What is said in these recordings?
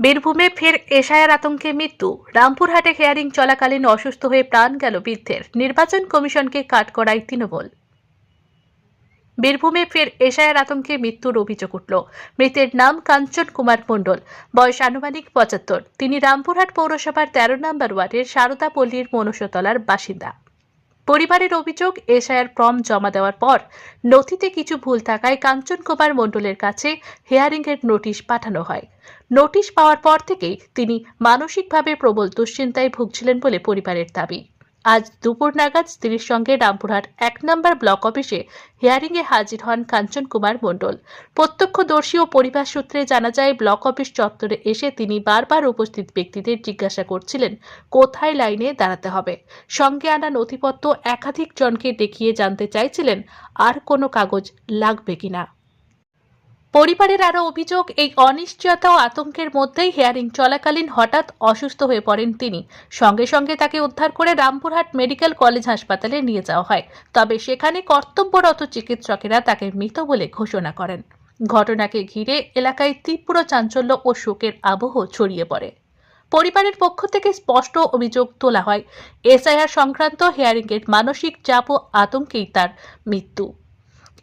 বীরভূমে ফের এশায়ার আতঙ্কে মৃত্যু। রামপুরহাটে হেয়ারিং চলাকালীন অসুস্থ হয়ে প্রাণ গেল বৃদ্ধের। নির্বাচন কমিশনকে কাঠকড়াই তৃণমূল। বীরভূমে ফের এশায়ার আতঙ্কে মৃত্যুর অভিযোগ উঠল। মৃতের নাম কাঞ্চন কুমার মণ্ডল, বয়স আনুমানিক পঁচাত্তর। তিনি রামপুরহাট পৌরসভার তেরো নম্বর ওয়ার্ডের সারদাপল্লীর মনুষ্যতলার বাসিন্দা। পরিবারের অভিযোগ এশায়ার ফর্ম জমা দেওয়ার পর নথিতে কিছু ভুল থাকায় কাঞ্চন কুমার মণ্ডলের কাছে হেয়ারিংয়ের নোটিশ পাঠানো হয়। নোটিশ পাওয়ার পর থেকেই তিনি মানসিকভাবে প্রবল দুশ্চিন্তায় ভুগছিলেন বলে পরিবারের দাবি। আজ দুপুর নাগাদ স্ত্রীর সঙ্গে রামপুরহাট এক নম্বর ব্লক অফিসে হিয়ারিংয়ে হাজির হন কাঞ্চন কুমার মণ্ডল। প্রত্যক্ষদর্শী ও পরিবার সূত্রে জানা যায়, ব্লক অফিস চত্বরে এসে তিনি বারবার উপস্থিত ব্যক্তিদের জিজ্ঞাসা করছিলেন, কোথায় লাইনে দাঁড়াতে হবে? সঙ্গে আনা নথিপত্র একাধিক জনকে দেখিয়ে জানতে চাইছিলেন, আর কোনো কাগজ লাগবে কিনা? পরিবারের আরও অভিযোগ, এই অনিশ্চয়তা ও আতঙ্কের মধ্যেই হেয়ারিং চলাকালীন হঠাৎ অসুস্থ হয়ে পড়েন তিনি। সঙ্গে সঙ্গে তাকে উদ্ধার করে রামপুরহাট মেডিকেল কলেজ হাসপাতালে নিয়ে যাওয়া হয়। তবে সেখানে কর্তব্যরত চিকিৎসকেরা তাকে মৃত বলে ঘোষণা করেন। ঘটনাকে ঘিরে এলাকায় তীব্র চাঞ্চল্য ও শোকের আবহ ছড়িয়ে পড়ে। পরিবারের পক্ষ থেকে স্পষ্ট অভিযোগ তোলা হয়, এসআইআর সংক্রান্ত হেয়ারিংয়ের মানসিক চাপ ও আতঙ্কেই তার মৃত্যু।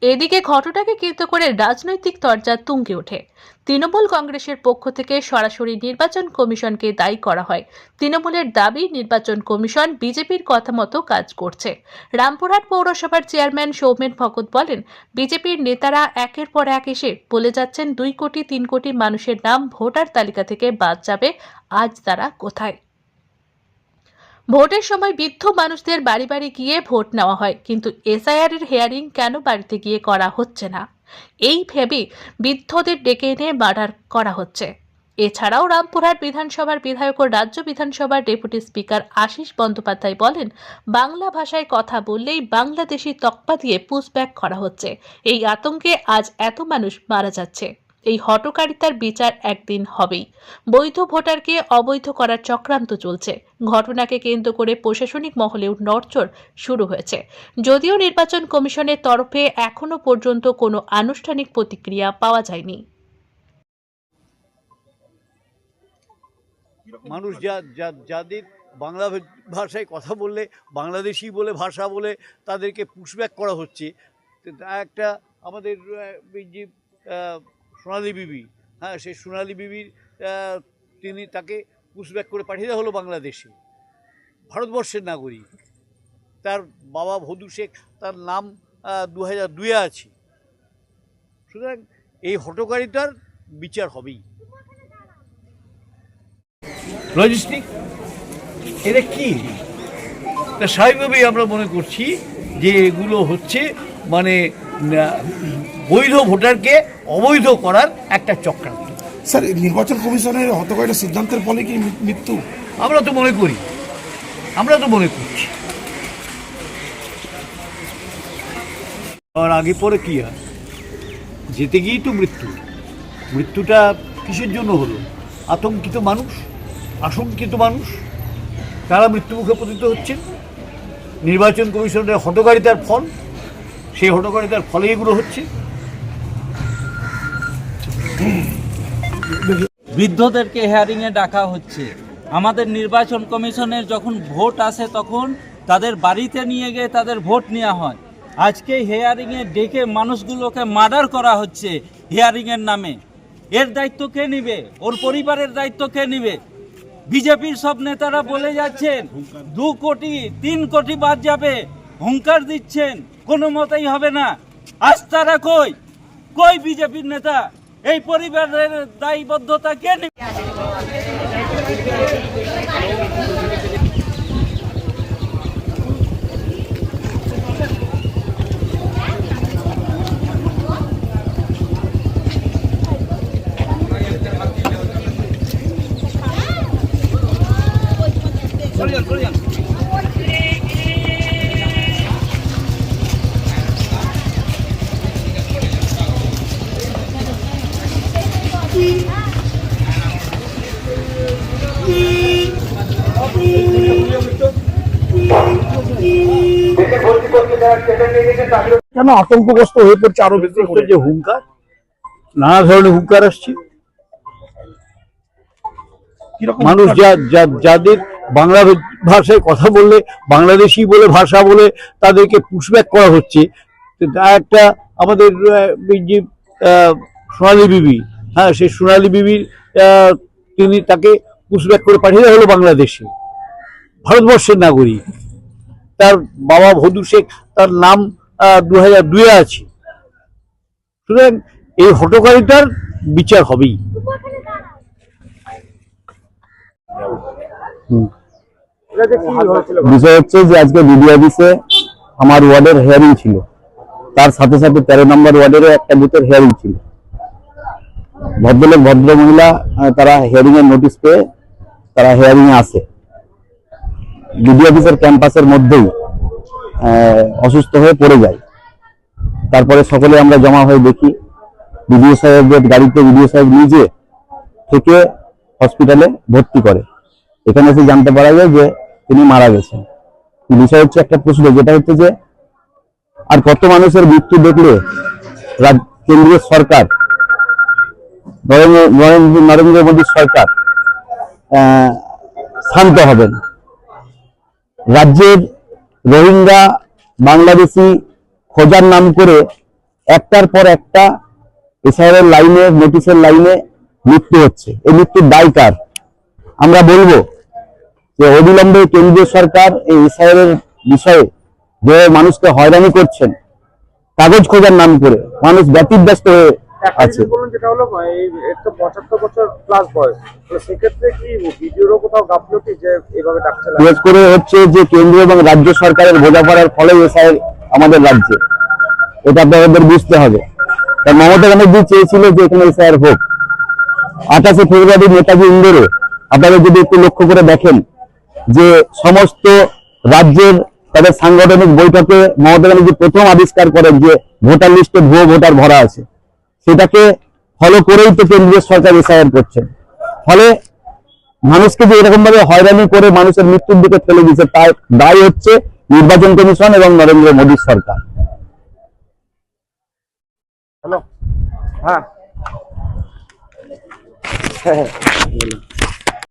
এদিকে ঘটনাকে কেন্দ্র করে রাজনৈতিক তরজা তুঙ্গে ওঠে। তৃণমূল কংগ্রেসের পক্ষ থেকে সরাসরি নির্বাচন কমিশনকে দায়ী করা হয়। তৃণমূলের দাবি, নির্বাচন কমিশন বিজেপির কথা মতো কাজ করছে। রামপুরহাট পৌরসভার চেয়ারম্যান সৌমেন ভগত বলেন, বিজেপির নেতারা একের পর এক এসে বলে যাচ্ছেন, দুই কোটি, তিন কোটি মানুষের নাম ভোটার তালিকা থেকে বাদ যাবে, আজ তারা কোথায়? ভোটের সময় বৃদ্ধ মানুষদের বাড়ি বাড়ি গিয়ে ভোট নেওয়া হয়, কিন্তু এসআইআর এর হেয়ারিং কেন বাড়িতে গিয়ে করা হচ্ছে না? এই ভেবে বৃদ্ধদের ডেকে এনে মার্ডার করা হচ্ছে। এছাড়াও রামপুরহাট বিধানসভার বিধায়ক ও রাজ্য বিধানসভার ডেপুটি স্পিকার আশিস বন্দ্যোপাধ্যায় বলেন, বাংলা ভাষায় কথা বললেই বাংলাদেশি তকপা দিয়ে পুশব্যাক করা হচ্ছে। এই আতঙ্কে আজ এত মানুষ মারা যাচ্ছে। এই হটকারিতার বিচার একদিন হবেই। বৈধ ভোটারকে অবৈধ করার চক্রান্ত চলছে। ঘটনাকে কেন্দ্র করে প্রশাসনিক মহলেও নড়চড় শুরু হয়েছে। যদিও নির্বাচন কমিশনের তরফে এখনও পর্যন্ত কোনো আনুষ্ঠানিক প্রতিক্রিয়া পাওয়া যায়নি। মানুষ যা যাদের বাংলা ভাষায় কথা বললে, বাংলাদেশি বলে, ভাষা বলে তাদেরকে পুশব্যাক করা হচ্ছে। একটা আমাদের যে সোনালী বিবি হ্যাঁ সেই সোনালী বিবির তিনি তাকে পুশব্যাক করে পাঠিয়ে দেওয়া হলো বাংলাদেশে। ভারতবর্ষের নাগরিক। তার বাবা ভদু শেখ, তার নাম দু হাজার দুয়ে আছে। সুতরাং এই হটকারিতার বিচার হবেই। লজিস্টিক এটা কি? তা স্বাভাবিকভাবেই আমরা মনে করছি যে এগুলো হচ্ছে মানে বৈধ ভোটারকে অবৈধ করার একটা চক্রান্ত। স্যার নির্বাচন কমিশনের হতকয়টা সিদ্ধান্তের ফলে কি মৃত্যু? আমরা তো মনে করি। আমরা তো মনে করছি। আর আগে পরে কি হয়? যেতে গিয়েই তো মৃত্যু। মৃত্যুটা কিসের জন্য হলো? আতঙ্কিত মানুষ? আশঙ্কিত মানুষ? তারা মৃত্যুমুখে পতিত হচ্ছেন? নির্বাচন কমিশনের হটকারিতার ফল? সেই হটকারিতার ফলে এগুলো হচ্ছে। বৃদ্ধদেরকে হেয়ারিংয়ে ডাকা হচ্ছে। আমাদের নির্বাচন কমিশনের যখন ভোট আসে তখন তাদের বাড়িতে নিয়ে গিয়ে তাদের ভোট নেওয়া হয়। আজকে হেয়ারিংয়ে ডেকে মানুষগুলোকে মার্ডার করা হচ্ছে হেয়ারিংয়ের নামে। এর দায়িত্ব কে নিবে? ওর পরিবারের দায়িত্ব কে নিবে? বিজেপির সব নেতারা বলে যাচ্ছেন, দু কোটি, তিন কোটি বাদ যাবে, হুঙ্কার দিচ্ছেন। কোনো মতেই হবে না। আজ তারা কই কই বিজেপির নেতা? এই পরিবারের দায়বদ্ধতা কে নেবে কেন আতঙ্কগ্রস্ত হয়ে পড়ছে আরও যে হুঙ্কার? নানা ধরনের হুঙ্কার আসছে। মানুষ যা যাদের বাংলা ভাষায় কথা বললে বাংলাদেশি বলে ভাষা বলে তাদেরকে পুশব্যাক করা হচ্ছে। একটা আমাদের যে আহ, সোনালী বিবি হ্যাঁ সেই সোনালী বিবির তিনি তাকে পুশব্যাক করে পাঠিয়ে দেওয়া হলো বাংলাদেশে। ভারতবর্ষের নাগরিক। তার বাবা ভদু শেখ, তার নাম দু হাজার দুয়ে আছে। সুতরাং এই হটকারিতার বিচার হবেই। বিষয় হচ্ছে যে আজকে বিডি অফিসে আমার ওয়ার্ডের হেয়ারিং ছিল। তার সাথে সাথে তেরো নম্বর ওয়ার্ডেরও একটা বুথের হেয়ারিং ছিল। ভদ্রলোক ভদ্র মহিলা তারা হেয়ারিং এর নোটিশ পেয়ে তারা হিয়ারিং এ আসে। বিডি অফিসের ক্যাম্পাসের মধ্যেই অসুস্থ হয়ে পড়ে যায়। তারপরে সকলে আমরা জমা হয়ে দেখি বিডিও সাহেবের গাড়িতে বিডিও সাহেব নিজে থেকে হসপিটালে ভর্তি করে। এখানে এসে জানতে পারা যায় যে তিনি মারা গেছেন। বিষয় হচ্ছে একটা প্রশ্ন, যেটা হচ্ছে যে, আর কত মানুষের মৃত্যু দেখলে কেন্দ্রীয় সরকার নরেন্দ্র মোদীর সরকার শান্ত হবেন। রাজ্যের রোহিঙ্গা, বাংলাদেশি খোঁজার নাম করে একটার পর একটা এসআইআর লাইনে, নোটিশের লাইনে মৃত্যু হচ্ছে। এই মৃত্যুর দায় কার? আমরা বলব যে অবিলম্বে কেন্দ্রীয় সরকার এই ইসরায়েলের বিষয়ে যে মানুষকে হয়রানি করছেন, কাগজ খোঁজার নাম করে, মানুষ ব্যতিব্যস্ত হয়ে আছে। বলুন যেটা হলো এই পঁচাত্তর বছর প্লাস বয়স। সেক্ষেত্রে কি কোথাও গাফলতি যে এভাবে ডাকছে বিশেষ করে হচ্ছে যে কেন্দ্র এবং রাজ্য সরকারের বোঝাপড়ার ফলে আমাদের রাজ্যে। এটা আপনাদের বুঝতে হবে। তা মমতা ব্যানার্জি চেয়েছিল যে এখানে এসআইয়ের হোক। আঠাশে ফেব্রুয়ারি নেতাজি ইন্দোরে আপনারা যদি একটু লক্ষ্য করে দেখেন যে সমস্ত রাজ্যের তাদের সাংগঠনিক বৈঠকে মমতা ব্যানার্জি প্রথম আবিষ্কার করেন যে ভোটার লিস্টে ভুয়ো ভোটার ভরা আছে। সেটাকে ফলো করেই তো কেন্দ্রীয় সরকার এসআইআর করছে। ফলে মানুষকে যে এরকম ভাবে হয়রানি করে মানুষের মৃত্যুর দিকে ফেলে দিচ্ছে তার দায় হচ্ছে নির্বাচন কমিশন এবং নরেন্দ্র মোদী সরকার। হ্যালো হ্যাঁ।